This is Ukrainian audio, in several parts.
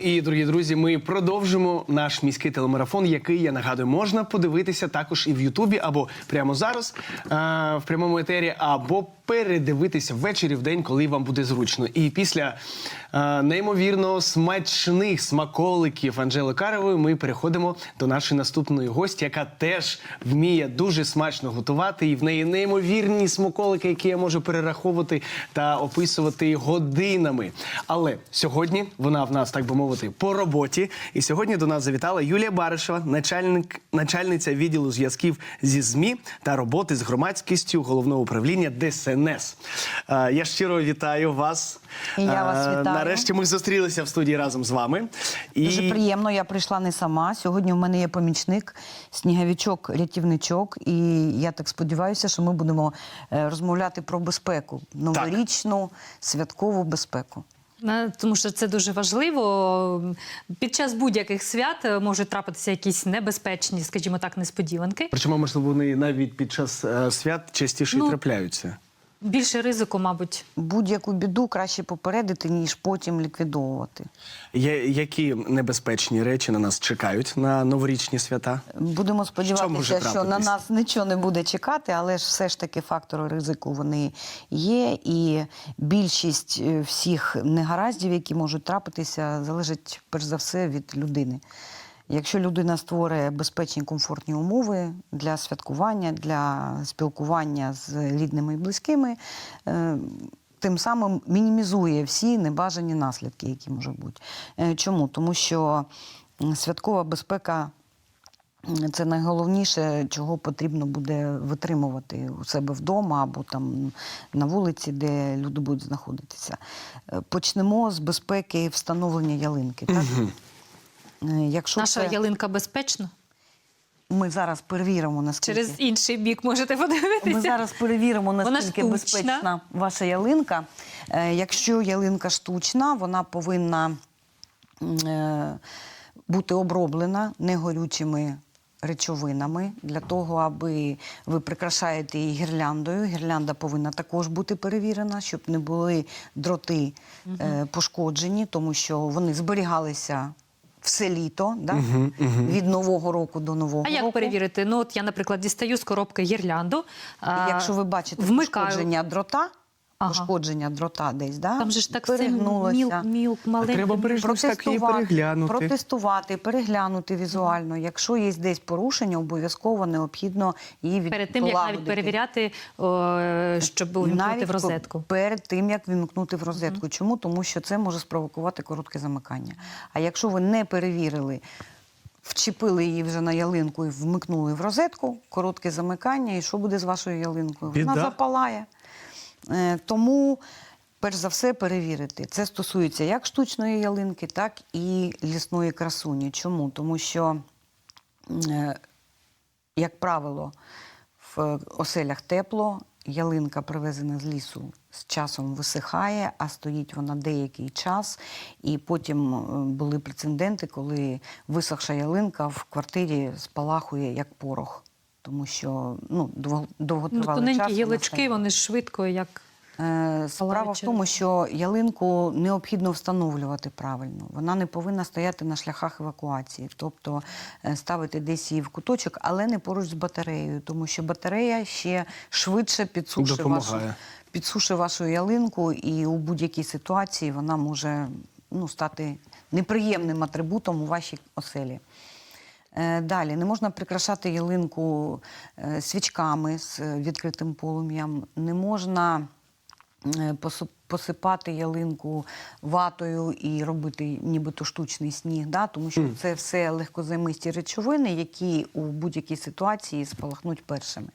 і дорогі друзі, ми продовжимо наш міський телемарафон, який я нагадую, можна подивитися також і в Ютубі, або прямо зараз е, в прямому етері, або передивитися ввечері в день, коли вам буде зручно. І після е, неймовірно смачних смаколиків Анжели Карової ми переходимо до нашої наступної гості, яка теж вміє дуже смачно готувати. І в неї неймовірні смаколики, які я можу перераховувати та описувати годинами. Але сьогодні вона в нас, так би мовити, по роботі. І сьогодні до нас завітала Юлія Баришева, начальник, начальниця відділу зв'язків зі ЗМІ та роботи з громадськістю головного управління ДСНС. Е, Я щиро вітаю вас. І я вас Е, вітаю. Нарешті ми зустрілися в студії разом з вами. І Дуже приємно, я прийшла не сама. Сьогодні в мене є помічник, сніговичок, рятівничок. І я так сподіваюся, що ми будемо е, розмовляти про безпеку, новорічну, святкову безпеку. Тому що це дуже важливо. Під час будь-яких свят е, можуть трапитися якісь небезпечні, скажімо так, несподіванки. Причому, можливо, вони навіть під час е, свят частіше й Ну, трапляються. Більше ризику, мабуть. Будь-яку біду краще попередити, ніж потім ліквідовувати. Є, які небезпечні речі на нас чекають на новорічні свята? Будемо сподіватися, що на нас нічого не буде чекати, але ж все ж таки фактори ризику вони є. І більшість е, всіх негараздів, які можуть трапитися, залежить перш за все від людини. Якщо людина створює безпечні комфортні умови для святкування, для спілкування з рідними і близькими, е, тим самим мінімізує всі небажані наслідки, які можуть бути. Е, Чому? Тому що святкова безпека це найголовніше, чого потрібно буде витримувати у себе вдома або там на вулиці, де люди будуть знаходитися. Е, Почнемо з безпеки встановлення ялинки. Так? Е, Якщо Наша це- ялинка безпечна. ми зараз перевіримо, наскільки Через інший бік можете подивитися. ми зараз перевіримо, наскільки штучна. безпечна ваша ялинка. Е, Якщо ялинка штучна, вона повинна е, бути оброблена негорючими речовинами для того, аби ви прикрашаєте її гірляндою. Гірлянда повинна також бути перевірена, щоб не були дроти пошкоджені, тому що вони зберігалися все літо, да? від нового року до нового А як року. перевірити? Ну, от я, наприклад, дістаю з коробки гірлянду. а, Якщо ви бачите вмикаю. пошкодження дрота, Ага. пошкодження дрота десь, да? Там же ж так перегнулося. мілк, мілк, маленький. треба бережно ж так її переглянути. протестувати, переглянути візуально. Якщо є десь порушення, обов'язково необхідно її від... Перед тим, як навіть перевіряти, о, щоб увімкнути Навіть в розетку. Перед тим, як вімкнути в розетку. Чому? Тому що це може спровокувати коротке замикання. А якщо ви не перевірили, вчепили її вже на ялинку і вмикнули в розетку, коротке замикання, і що буде з вашою ялинкою? Біда. Вона запалає. Е, Тому, перш за все, перевірити. Це стосується як штучної ялинки, так і лісної красуні. Чому? Тому що е, як правило, в оселях тепло, ялинка привезена з лісу з часом висихає, а стоїть вона деякий час. І потім е, були прецеденти, коли висохша ялинка в квартирі спалахує як порох. Тому що ну, довго- Ну, довготривалий тоненькі час. вона гілочки, вони швидко як. Е, Справа в тому, що ялинку необхідно встановлювати правильно. Вона не повинна стояти на шляхах евакуації, тобто е, ставити десь її в куточок, але не поруч з батареєю, тому що батарея ще швидше підсушить вашу, підсушить вашу ялинку, і у будь-якій ситуації вона може ну, стати неприємним атрибутом у вашій оселі. Е, Далі не можна прикрашати ялинку е, свічками з е, відкритим полум'ям, не можна посипати ялинку ватою і робити нібито штучний сніг, да? тому що це все легкозаймисті речовини, які у будь-якій ситуації спалахнуть першими.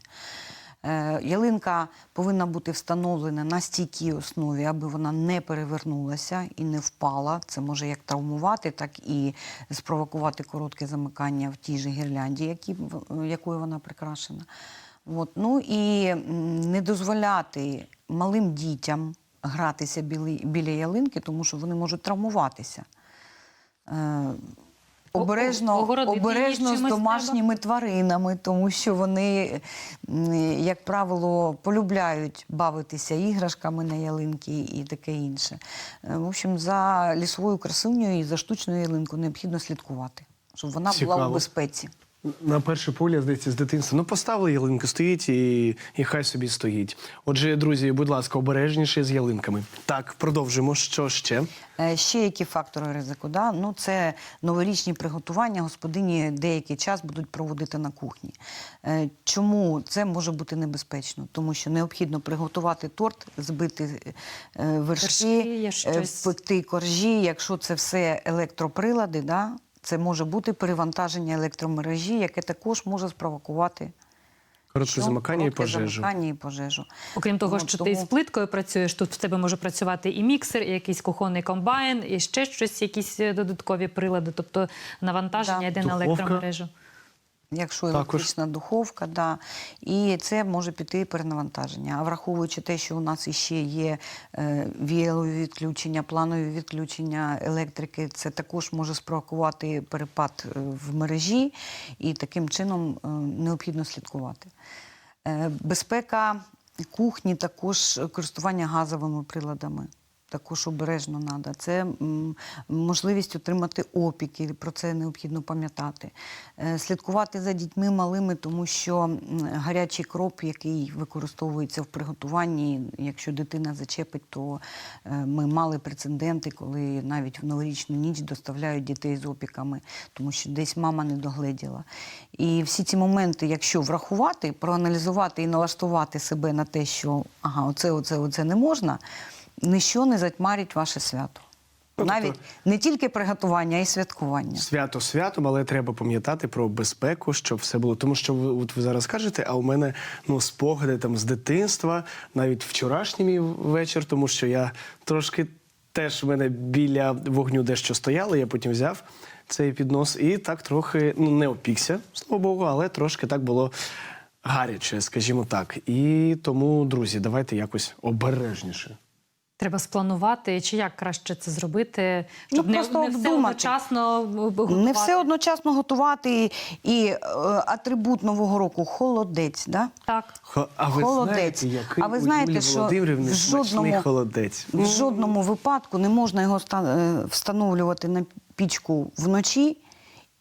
Е, Ялинка повинна бути встановлена на стійкій основі, аби вона не перевернулася і не впала. Це може як травмувати, так і спровокувати коротке замикання в тій же гірлянді, які, якою вона прикрашена. От. Ну і не дозволяти малим дітям гратися біля, біля ялинки, тому що вони можуть травмуватися. Обережно, огородити обережно з домашніми домашніми тваринами, тому що вони, як правило, полюбляють бавитися іграшками на ялинки і таке інше. Е, В общем, за лісовою красунею і за штучною ялинкою необхідно слідкувати, щоб вона була у безпеці. На перше погляд, здається, з дитинства. Ну, поставили ялинку, стоїть і, і хай собі стоїть. Отже, друзі, будь ласка, обережніше з ялинками. Так, продовжимо. Що ще? Е, Ще які фактори ризику? Да? Ну, це новорічні приготування. Господині деякий час будуть проводити на кухні. Е, Чому це може бути небезпечно? Тому що необхідно приготувати торт, збити е, вершки, е, щось. коржі. Якщо це все електроприлади, да? Це може бути перевантаження електромережі, яке також може спровокувати Коротке замикання і пожежу. замикання і пожежу. Окрім того, Тому- що тому- ти з плиткою працюєш, тут в тебе може працювати і міксер, і якийсь кухонний комбайн, і ще щось, якісь е, додаткові прилади. Тобто навантаження Да. йде на Духовка. електромережу. Якщо електрична духовка, да. і це може піти перенавантаження. А враховуючи те, що у нас іще є е, віялові відключення, планові відключення електрики, це також може спровокувати перепад е, в мережі, і таким чином е, необхідно слідкувати. Безпека кухні, також користування газовими приладами. Також обережно треба. Це можливість отримати опіки, про це необхідно пам'ятати. Е, Слідкувати за дітьми малими, тому що гарячий кроп, який використовується в приготуванні, якщо дитина зачепить, то е, ми мали прецеденти, коли навіть в новорічну ніч доставляють дітей з опіками, тому що десь мама не догледіла. І всі ці моменти, якщо врахувати, проаналізувати і налаштувати себе на те, що ага, оце, оце, оце не можна, ніщо не затьмарить ваше свято. Ну, тобто- Навіть не тільки приготування, а й святкування. Свято святом, але треба пам'ятати про безпеку, щоб все було. Тому що ви от ви зараз кажете, а у мене ну спогади там з дитинства, навіть вчорашній мій вечір, тому що я трошки теж в мене біля вогню дещо стояло. Я потім взяв цей піднос і так трохи ну не опікся, слава Богу, але трошки так було. Гаряче, скажімо так. І тому, друзі, давайте якось обережніше. Треба спланувати, чи як краще це зробити, щоб Ну, не, не все одночасно готувати. Не все одночасно готувати і е, атрибут Нового року холодець. Да? Так. Хо- А ви Холодець. знаєте, який А ви знаєте, що в жодному- холодець? В жодному випадку не можна його ста- е, встановлювати на пічку вночі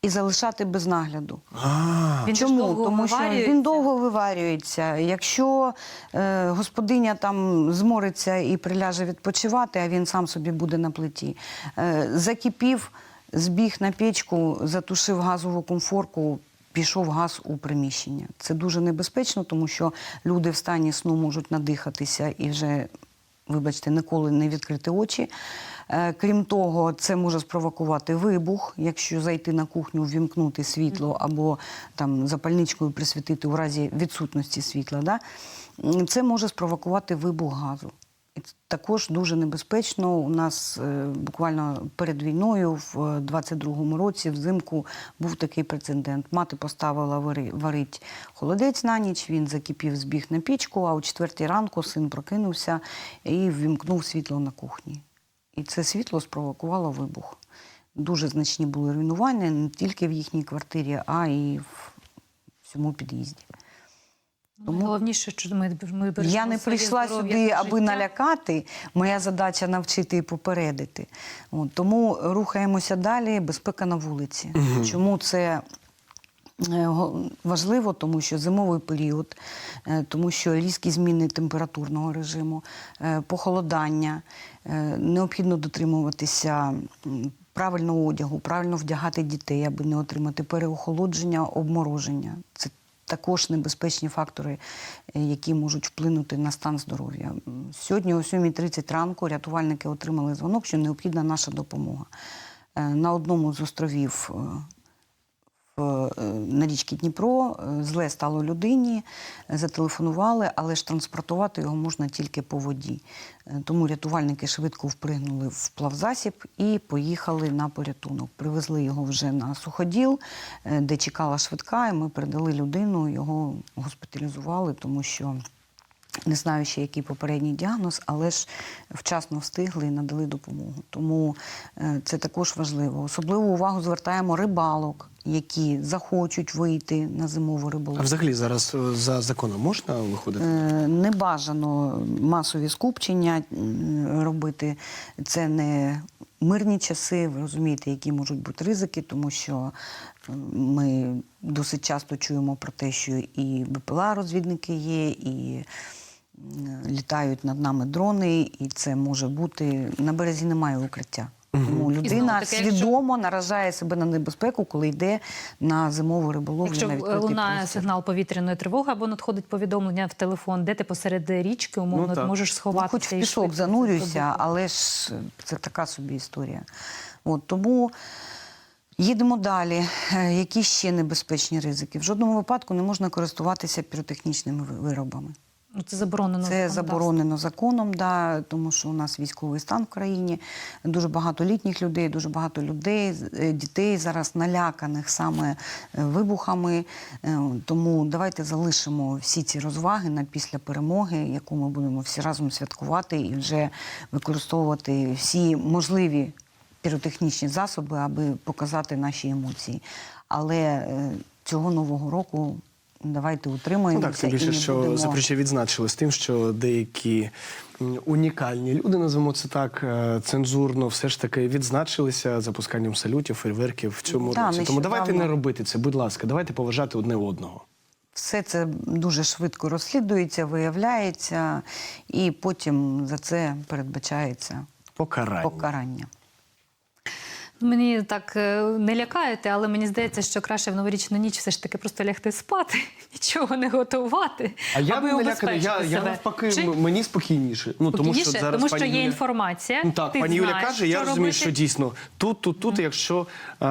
і залишати без нагляду. А, Він ж Чому? довго Тому що виварюється. він довго виварюється. Якщо е, господиня там змориться і приляже відпочивати, а він сам собі буде на плиті, е, закипів, збіг на печку, затушив газову комфорку. Пішов газ у приміщення. Це дуже небезпечно, тому що люди в стані сну можуть надихатися і вже, вибачте, ніколи не відкрити очі. Е, Крім того, це може спровокувати вибух, якщо зайти на кухню, ввімкнути світло або там запальничкою присвітити у разі відсутності світла. Да? Це може спровокувати вибух газу. Також дуже небезпечно. У нас е, буквально перед війною, в 22-му році, взимку, був такий прецедент. Мати поставила варить холодець на ніч, він закипів, збіг на пічку, а о 4 ранку син прокинувся і ввімкнув світло на кухні. І це світло спровокувало вибух. Дуже значні були руйнування не тільки в їхній квартирі, а й в всьому під'їзді. Тому- Головніше, що ми, ми Я не прийшла сюди, аби життя. налякати. Моя задача навчити і попередити. От, тому рухаємося далі. Безпека на вулиці. Чому це? е, Важливо, тому що зимовий період, е, тому що різкі зміни температурного режиму, е, похолодання, необхідно дотримуватися правильного одягу, правильно вдягати дітей, аби не отримати переохолодження, обмороження. Це також небезпечні фактори, е, які можуть вплинути на стан здоров'я. Сьогодні о 7.30 ранку рятувальники отримали дзвонок, що необхідна наша допомога. Е, На одному з островів е, на річці Дніпро е, зле стало людині, е, зателефонували, але ж транспортувати його можна тільки по воді. Е, Тому рятувальники швидко впригнули в плавзасіб і поїхали на порятунок. Привезли його вже на суходіл, е, де чекала швидка, і ми передали людину, його госпіталізували, тому що Не знаю ще, який попередній діагноз, але ж вчасно встигли і надали допомогу. Тому е, це також важливо. Особливу увагу звертаємо рибалок, які захочуть вийти на зимову риболовлю. А взагалі зараз е, за законом можна виходити? Е, Не бажано масові скупчення робити. Це не мирні часи. Ви розумієте, які можуть бути ризики, тому що ми досить часто чуємо про те, що і БПЛА розвідники є, і літають над нами дрони, і це може бути на березі немає укриття. Тому людина таки, якщо- свідомо наражає себе на небезпеку, коли йде на зимову риболовлю. Якщо на е, лунає простір. сигнал повітряної тривоги або надходить повідомлення в телефон, де ти посеред річки, умовно Ну, можеш Ну, сховатися. хоч в і пісок швидко занурюйся, але ж це така собі історія. От, тому їдемо далі. Е, Які ще небезпечні ризики? В жодному випадку не можна користуватися піротехнічними виробами. Ну, це заборонено. Це заборонено законом, да, тому що у нас військовий стан в країні. Дуже багато літніх людей, дуже багато людей, е, дітей зараз наляканих саме е, вибухами. Е, Тому давайте залишимо всі ці розваги на після перемоги, яку ми будемо всі разом святкувати і вже використовувати всі можливі піротехнічні засоби, аби показати наші емоції. Але цього нового року. Давайте Ну так, тим і більше, не що будемо... Запоріжжя відзначили з тим, що деякі унікальні люди, називаємо це так, е, цензурно все ж таки відзначилися запусканням салютів, фейерверків в цьому Да, році. Тому давайте не робити це, будь ласка, давайте поважати одне одного. Все це дуже швидко розслідується, виявляється, і потім за це передбачається Покарання. покарання. Мені так е, не лякаєте, але мені здається, що краще в новорічну ніч все ж таки просто лягти спати, нічого не готувати. А я аби не наляканий, я, я навпаки, Чи- мені спокійніше. Ну, тому що зараз Тому що пані є Юля- інформація, Ну, так, ти пані Юля знаєш, каже, я розумію, робити. що дійсно тут, тут, тут, якщо е,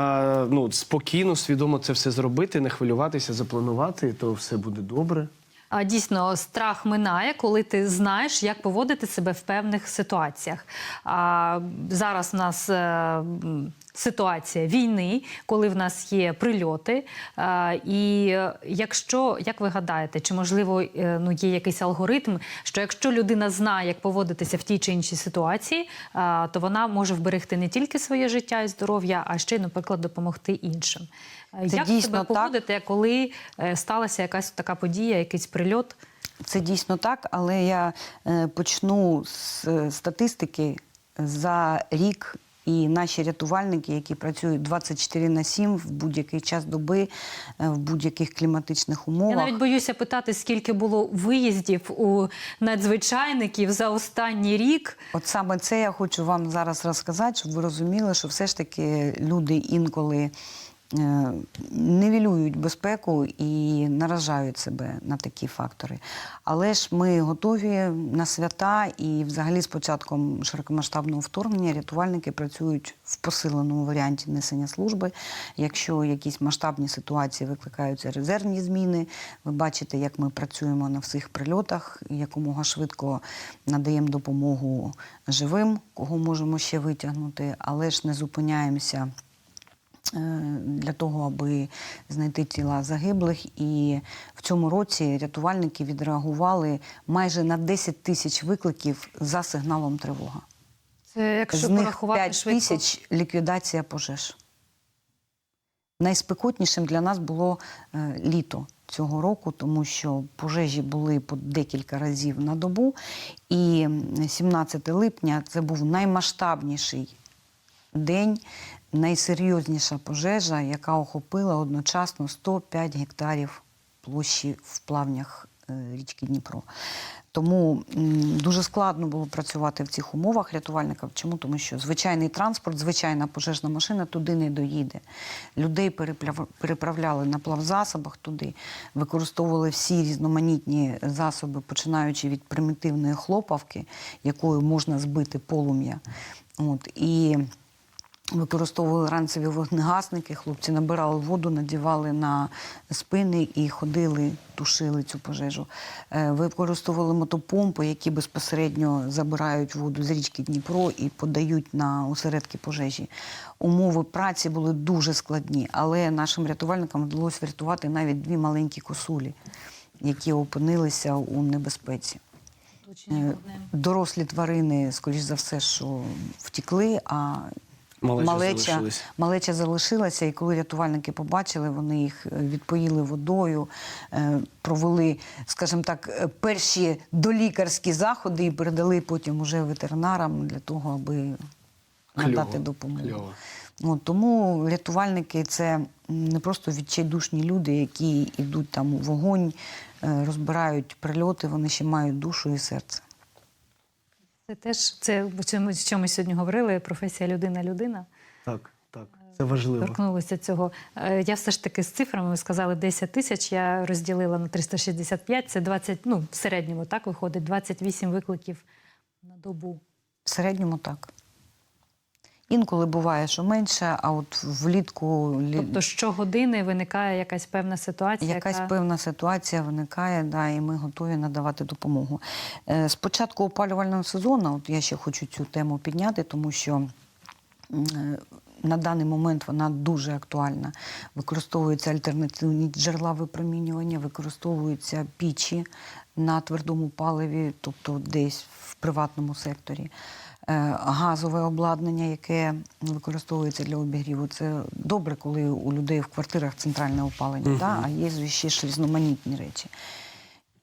ну, спокійно, свідомо це все зробити, не хвилюватися, запланувати, то все буде добре. Дійсно, страх минає, коли ти знаєш, як поводити себе в певних ситуаціях. А, зараз у нас е, ситуація війни, коли в нас є прильоти. І е, якщо, як ви гадаєте, чи можливо е, ну, є якийсь алгоритм, що якщо людина знає, як поводитися в тій чи іншій ситуації, то вона може вберегти не тільки своє життя і здоров'я, а ще наприклад, допомогти іншим. Це як дійсно себе так. поводити, коли е, сталася якась така подія, якийсь прильот? Це дійсно так, але я е, почну з е, статистики за рік. І наші рятувальники, які працюють 24 на 7 в будь-який час доби, в будь-яких кліматичних умовах. Я навіть боюся питати, скільки було виїздів у надзвичайників за останній рік. От саме це я хочу вам зараз розказати, щоб ви розуміли, що все ж таки люди інколи е, безпеку і наражають себе на такі фактори. Але ж ми готові на свята, і взагалі з початком широкомасштабного вторгнення рятувальники працюють в посиленому варіанті несення служби. Якщо якісь масштабні ситуації викликаються резервні зміни, ви бачите, як ми працюємо на всіх прильотах, якомога швидко надаємо допомогу живим, кого можемо ще витягнути, але ж не зупиняємося для того, аби знайти тіла загиблих. І в цьому році рятувальники відреагували майже на 10 тисяч викликів за сигналом тривога. Це якщо З них порахувати 5 швидко. тисяч ліквідація пожеж. Найспекотнішим для нас було е, літо цього року, тому що пожежі були по декілька разів на добу. І 17 липня це був наймасштабніший день, найсерйозніша пожежа, яка охопила одночасно 105 гектарів площі в плавнях е, річки Дніпро. Тому дуже складно було працювати в цих умовах рятувальникам. Чому? Тому що звичайний транспорт, звичайна пожежна машина туди не доїде. Людей переправляли на плавзасобах туди, використовували всі різноманітні засоби, починаючи від примітивної хлопавки, якою можна збити полум'я. От, і Використовували ранцеві вогнегасники, хлопці набирали воду, надівали на спини і ходили, тушили цю пожежу. Е, Використовували мотопомпи, які безпосередньо забирають воду з річки Дніпро і подають на осередки пожежі. Умови праці були дуже складні, але нашим рятувальникам вдалося врятувати навіть дві маленькі косулі, які опинилися у небезпеці. Е. Дорослі тварини, скоріш за все, що втікли, а Малеча малеча, малеча залишилася. І коли рятувальники побачили, вони їх е, відпоїли водою, е, провели, скажімо так, е, перші долікарські заходи і передали потім уже ветеринарам для того, аби надати Кльово, допомогу. кльово. От, тому рятувальники це не просто відчайдушні люди, які йдуть там у вогонь, розбирають прильоти, вони ще мають душу і серце. Це теж це в чому, що ми сьогодні говорили. Професія людина-людина. Так, так. Це важливо. Торкнулися цього. Е, Я все ж таки з цифрами ви сказали 10 тисяч. Я розділила на 365, Це 20, ну в середньому так виходить 28 викликів на добу. В середньому так. Інколи буває, що менше, а от влітку Тобто щогодини виникає якась певна ситуація. якась яка... певна ситуація виникає, да, і ми готові надавати допомогу. Е, З початку опалювального сезону, от я ще хочу цю тему підняти, тому що е, на даний момент вона дуже актуальна. Використовуються альтернативні джерела випромінювання, використовуються пічі на твердому паливі, тобто десь в приватному секторі. Е, Газове обладнання, яке використовується для обігріву, це добре, коли у людей в квартирах центральне опалення, да? а є ще ж різноманітні речі.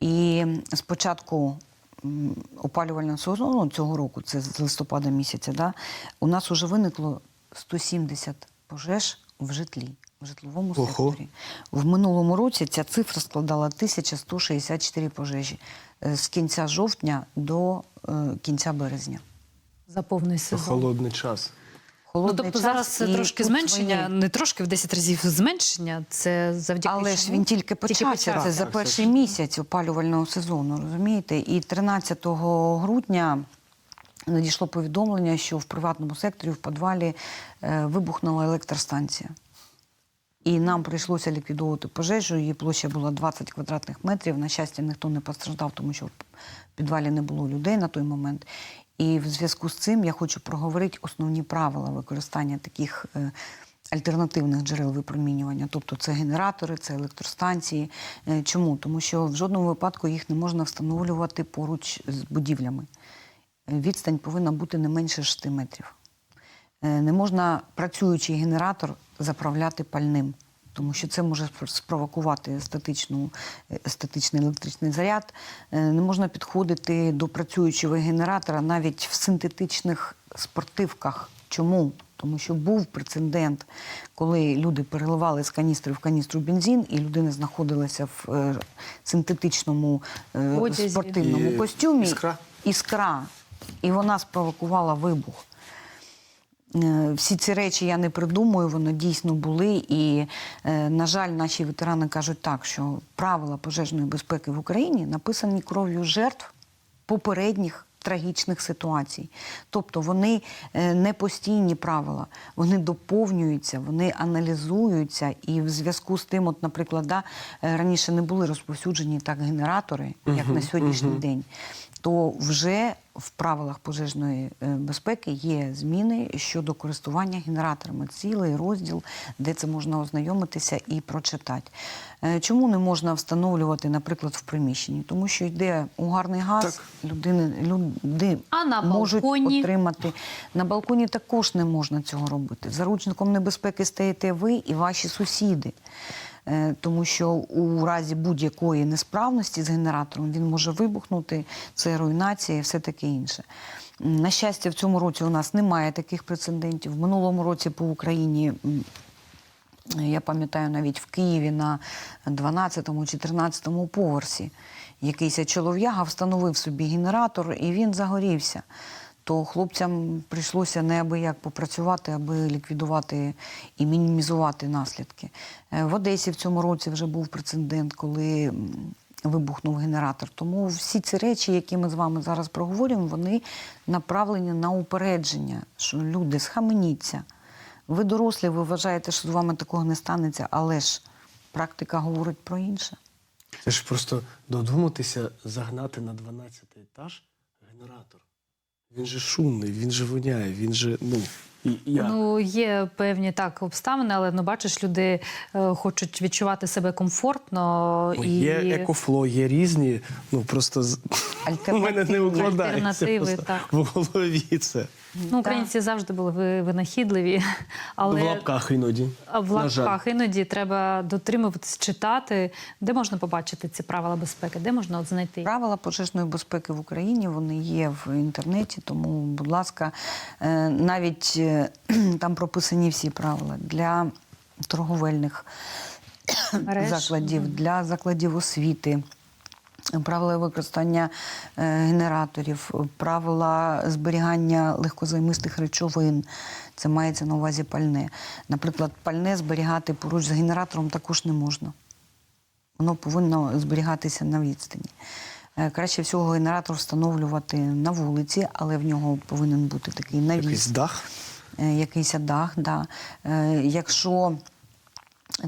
І з початку м, опалювального сезону цього року, це з листопада місяця, да, у нас вже виникло 170 пожеж в житлі, в житловому Ого. секторі. В минулому році ця цифра складала 1164 пожежі е, з кінця жовтня до е, кінця березня. За повний сезон. Холодний час. Ну, тобто час, зараз і трошки зменшення, свої- не трошки в 10 разів зменшення. Це завдяки Але ж він тільки почався. почався. Це за перший це місяць опалювального сезону, розумієте? І 13 грудня надійшло повідомлення, що в приватному секторі в підвалі е, вибухнула електростанція. І нам прийшлося ліквідовувати пожежу. Її площа була 20 квадратних метрів. На щастя, ніхто не постраждав, тому що в підвалі не було людей на той момент. І в зв'язку з цим я хочу проговорити основні правила використання таких е, альтернативних джерел випромінювання. Тобто це генератори, це електростанції. Е, Чому? Тому що в жодному випадку їх не можна встановлювати поруч з будівлями. Е, Відстань повинна бути не менше 6 метрів. Не можна працюючий генератор заправляти пальним, тому що це може спро- спровокувати статичну, е, статичний електричний заряд. Е, Не можна підходити до працюючого генератора навіть в синтетичних спортивках. Чому? Тому що був прецедент, коли люди переливали з каністри в каністру бензин, і людина знаходилася в е, синтетичному е, спортивному І костюмі. іскра? іскра, і вона спровокувала вибух. Е, Всі ці речі я не придумую, вони дійсно були. І, е, на жаль, наші ветерани кажуть так, що правила пожежної безпеки в Україні написані кров'ю жертв попередніх трагічних ситуацій. Тобто вони е, не постійні правила, вони доповнюються, вони аналізуються. І в зв'язку з тим, от, наприклад, да, раніше не були розповсюджені так генератори, як на сьогоднішній день то вже в правилах пожежної е, безпеки є зміни щодо користування генераторами. Цілий розділ, де це можна ознайомитися і прочитати. Е, Чому не можна встановлювати, наприклад, в приміщенні? Тому що йде угарний газ, Так. людини, люди А на можуть балконі? отримати. На балконі також не можна цього робити. Заручником небезпеки стаєте ви і ваші сусіди. Е, Тому що у разі будь-якої несправності з генератором він може вибухнути, це руйнація і все таке інше. На щастя, в цьому році у нас немає таких прецедентів. В минулому році по Україні я пам'ятаю навіть в Києві на 12-14 поверсі якийсь чолов'яга встановив собі генератор і він загорівся. То хлопцям прийшлося неабияк попрацювати, аби ліквідувати і мінімізувати наслідки. Е, В Одесі в цьому році вже був прецедент, коли вибухнув генератор. Тому всі ці речі, які ми з вами зараз проговорюємо, вони направлені на упередження, що люди схаменіться. Ви дорослі, ви вважаєте, що з вами такого не станеться, але ж практика говорить про інше. Це ж просто додуматися загнати на 12 етаж генератор. Він же шумний, він же воняє, він же, ну. І я. Ну, є певні так обставини, але ну бачиш, люди е, хочуть відчувати себе комфортно Ну, і Є екофло, є різні. Ну просто з- у мене не укладається Альтернативи, просто так. в голові це. Ну, українці завжди були ви- винахідливі, але В лапках іноді. В лапках іноді треба дотримуватись, читати, де можна побачити ці правила безпеки, де можна от знайти. Правила пожежної безпеки в Україні вони є в інтернеті, тому, будь ласка, е, навіть е, там прописані всі правила для торговельних Мереж. закладів, для закладів освіти. Правила використання е, генераторів, правила зберігання легкозаймистих речовин. Це мається на увазі пальне. Наприклад, пальне зберігати поруч з генератором також не можна. Воно повинно зберігатися на відстані. Е, Краще всього генератор встановлювати на вулиці, але в нього повинен бути такий навіс Якийсь дах. е, якийсь дах. Да. Е, Якщо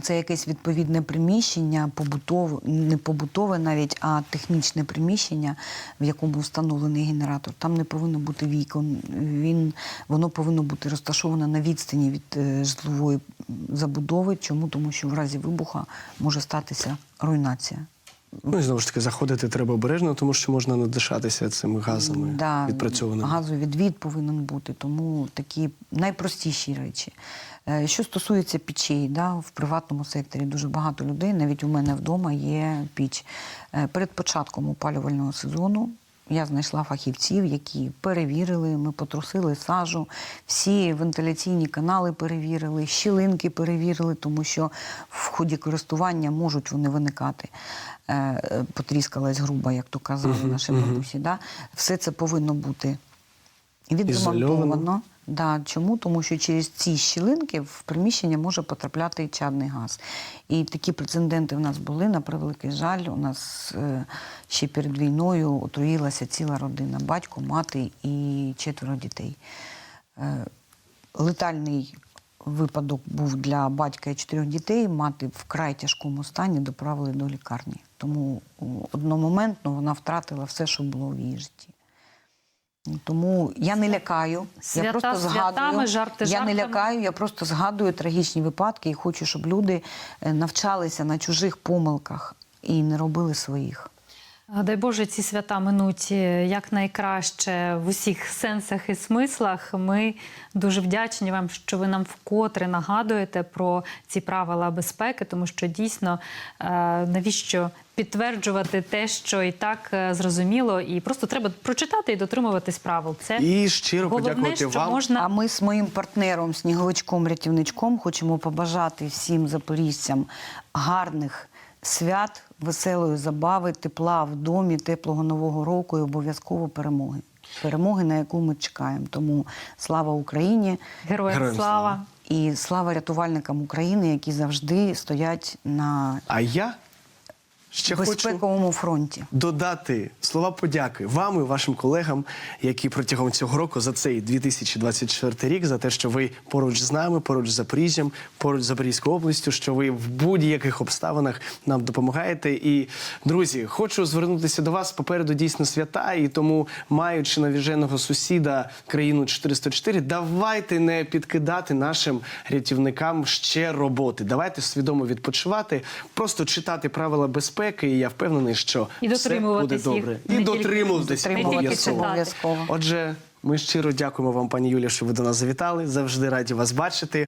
це якесь відповідне приміщення, побутове, не побутове навіть, а технічне приміщення, в якому встановлений генератор, там не повинно бути вікон. Він, воно повинно бути розташоване на відстані від е, житлової забудови. Чому? Тому що в разі вибуха може статися руйнація. Ну і знову ж таки, заходити треба обережно, тому що можна надишатися цими газами Да, відпрацьованими. Газовідвід повинен бути, тому такі найпростіші речі. Е, Що стосується печей, да, в приватному секторі дуже багато людей, навіть у мене вдома є піч. Е, Перед початком опалювального сезону я знайшла фахівців, які перевірили, ми потрусили сажу, всі вентиляційні канали перевірили, щілинки перевірили, тому що в ході користування можуть вони виникати. Е, Потріскалась груба, як то казали наші бабусі. Да? Все це повинно бути відремонтовано. Да, чому? Тому що через ці щілинки в приміщення може потрапляти і чадний газ. І такі прецеденти в нас були, на превеликий жаль. У нас е, ще перед війною отруїлася ціла родина: батько, мати і четверо дітей. Е, летальний випадок був для батька і чотирьох дітей. Мати в край тяжкому стані доправили до лікарні. Тому одномоментно вона втратила все, що було в її житті. Тому я не лякаю. Свята я просто святами, згадую. жарти я не лякаю, я просто згадую трагічні випадки і хочу, щоб люди е, навчалися на чужих помилках і не робили своїх. Дай Боже, ці свята минуть е, якнайкраще в усіх сенсах і смислах. Ми дуже вдячні вам, що ви нам вкотре нагадуєте про ці правила безпеки, тому що дійсно е, навіщо підтверджувати те, що і так е, зрозуміло, і просто треба прочитати і дотримуватись правил. Це І щиро головне, подякувати що вам. можна А ми з моїм партнером, сніговичком-рятівничком, хочемо побажати всім запоріжцям гарних свят, веселої забави, тепла в домі, теплого нового року і обов'язково перемоги. Перемоги, на яку ми чекаємо. Тому слава Україні героям Героям слава. слава. і слава рятувальникам України, які завжди стоять на А я ще хочу фронті. додати слова подяки вам і вашим колегам, які протягом цього року за цей 2024 рік, за те, що ви поруч з нами, поруч з Запоріжжям, поруч з Запорізькою областю, що ви в будь-яких обставинах нам допомагаєте. І друзі, хочу звернутися до вас попереду дійсно свята, і тому, маючи навіженого сусіда країну 404, давайте не підкидати нашим рятівникам ще роботи. Давайте свідомо відпочивати, просто читати правила безпеки. І я впевнений, що І все буде добре. І дотримуватись обов'язково. обов'язково. Отже, ми щиро дякуємо вам, пані Юлія, що ви до нас завітали. Завжди раді вас бачити.